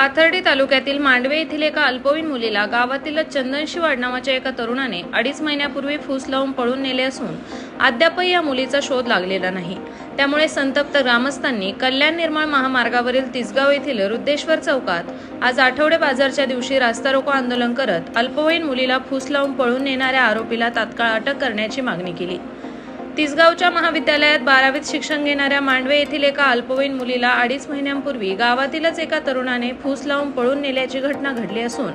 पाथर्डी तालुक्यातील मांडवे येथील एका अल्पवयीन मुलीला गावातीलच चंदनशिवाड नावाच्या एका तरुणाने अडीच महिन्यापूर्वी फूस लावून पळून नेले असून अद्यापही या मुलीचा शोध लागलेला नाही. त्यामुळे संतप्त ग्रामस्थांनी कल्याण निर्माण महामार्गावरील तिसगाव येथील रुद्धेश्वर चौकात आज आठवडे बाजारच्या दिवशी रास्ता रोको आंदोलन करत अल्पवयीन मुलीला फूस लावून पळून नेणाऱ्या आरोपीला तात्काळ अटक करण्याची मागणी केली. तिसगावच्या महाविद्यालयात बारावीत शिक्षण घेणाऱ्या मांडवे येथील एका अल्पवयीन मुलीला अडीच महिन्यांपूर्वी गावातीलच एका तरुणाने फूस लावून पळून नेल्याची घटना घडली असून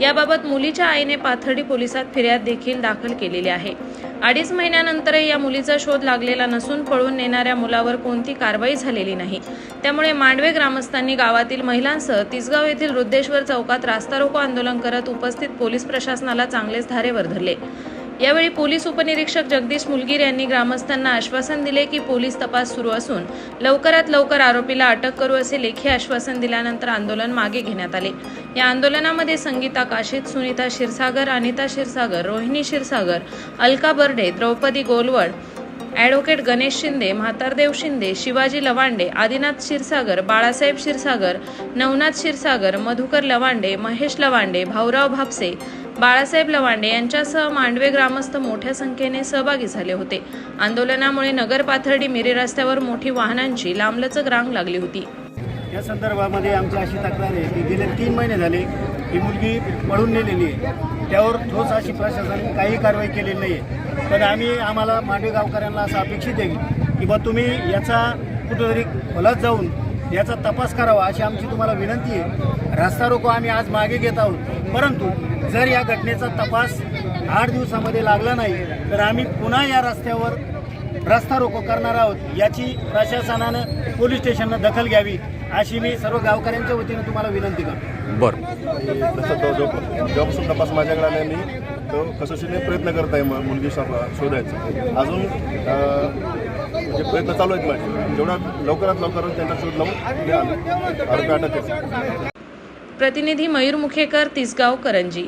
याबाबत मुलीच्या आईने पाथर्डी पोलिसात फिर्याद देखील दाखल केलेली आहे. अडीच महिन्यानंतरही या मुलीचा शोध लागलेला नसून पळून नेणाऱ्या मुलावर कोणती कारवाई झालेली नाही. त्यामुळे मांडवे ग्रामस्थांनी गावातील महिलांसह तिसगाव येथील रुद्देश्वर चौकात रास्ता रोको आंदोलन करत उपस्थित पोलीस प्रशासनाला चांगलेच धारेवर धरले. यावेळी पोलीस उपनिरीक्षक जगदीश मुलगीर यांनी ग्रामस्थांना आश्वासन दिले की पोलीस तपास सुरू असून लवकरात लवकर आरोपीला अटक करू असे लेखी आश्वासन दिल्यानंतर आंदोलन मागे घेण्यात आले. या आंदोलनामध्ये संगीता काशीत सुनीता क्षीरसागर अनिता क्षीरसागर रोहिणी क्षीरसागर अलका बर्डे द्रौपदी गोलवड ॲडव्होकेट गणेश शिंदे म्हातारदेव शिंदे शिवाजी लवांडे आदिनाथ क्षीरसागर बाळासाहेब क्षीरसागर नवनाथ क्षीरसागर मधुकर लवांडे महेश लवांडे भाऊराव भापसे बाळासाहेब लवांडे यांच्यासह मांडवे ग्रामस्थ मोठ्या संख्येने सहभागी झाले होते. आंदोलनामुळे नगर पाथर्डी मिरी रस्त्यावर मोठी वाहनांची लांबलचक रांग लागली होती. या संदर्भामध्ये आमची अशी तक्रार आहे की गेले तीन महिने झाले ही मुलगी पळून नेलेली आहे. त्यावर ठोस अशी प्रशासनाने काही कारवाई केलेली नाही आहे पण आम्ही आम्हाला मांडवे गावकऱ्यांना असं अपेक्षित आहे की बा तुम्ही याचा कुठेतरी खोलात जाऊन याचा तपास करावा अशी आमची तुम्हाला विनंती आहे. रस्ता रोको आम्ही आज मागे घेत आहोत. परंतु जर या घटनेचा तपास आठ दिवसामध्ये लागला नाही तर आम्ही पुन्हा या रस्त्यावर रस्ता रोको करणार आहोत. याची प्रशासनानं पोलीस स्टेशननं दखल घ्यावी अशी मी सर्व गावकऱ्यांच्या वतीने तुम्हाला विनंती करतो. बरं. तसं तो जो जेव्हापासून तपास माझ्याकडे आला मी तो कसोशीने प्रयत्न करत आहे मुलगी शोध- शोधायचा. अजून म्हणजे प्रयत्न चालू आहेत माझे. जेवढा लवकरात लवकर त्यांना शोध लावून आरोपी अटक प्रतिनिधी मयूर मुखेकर तिसगाव करंजी.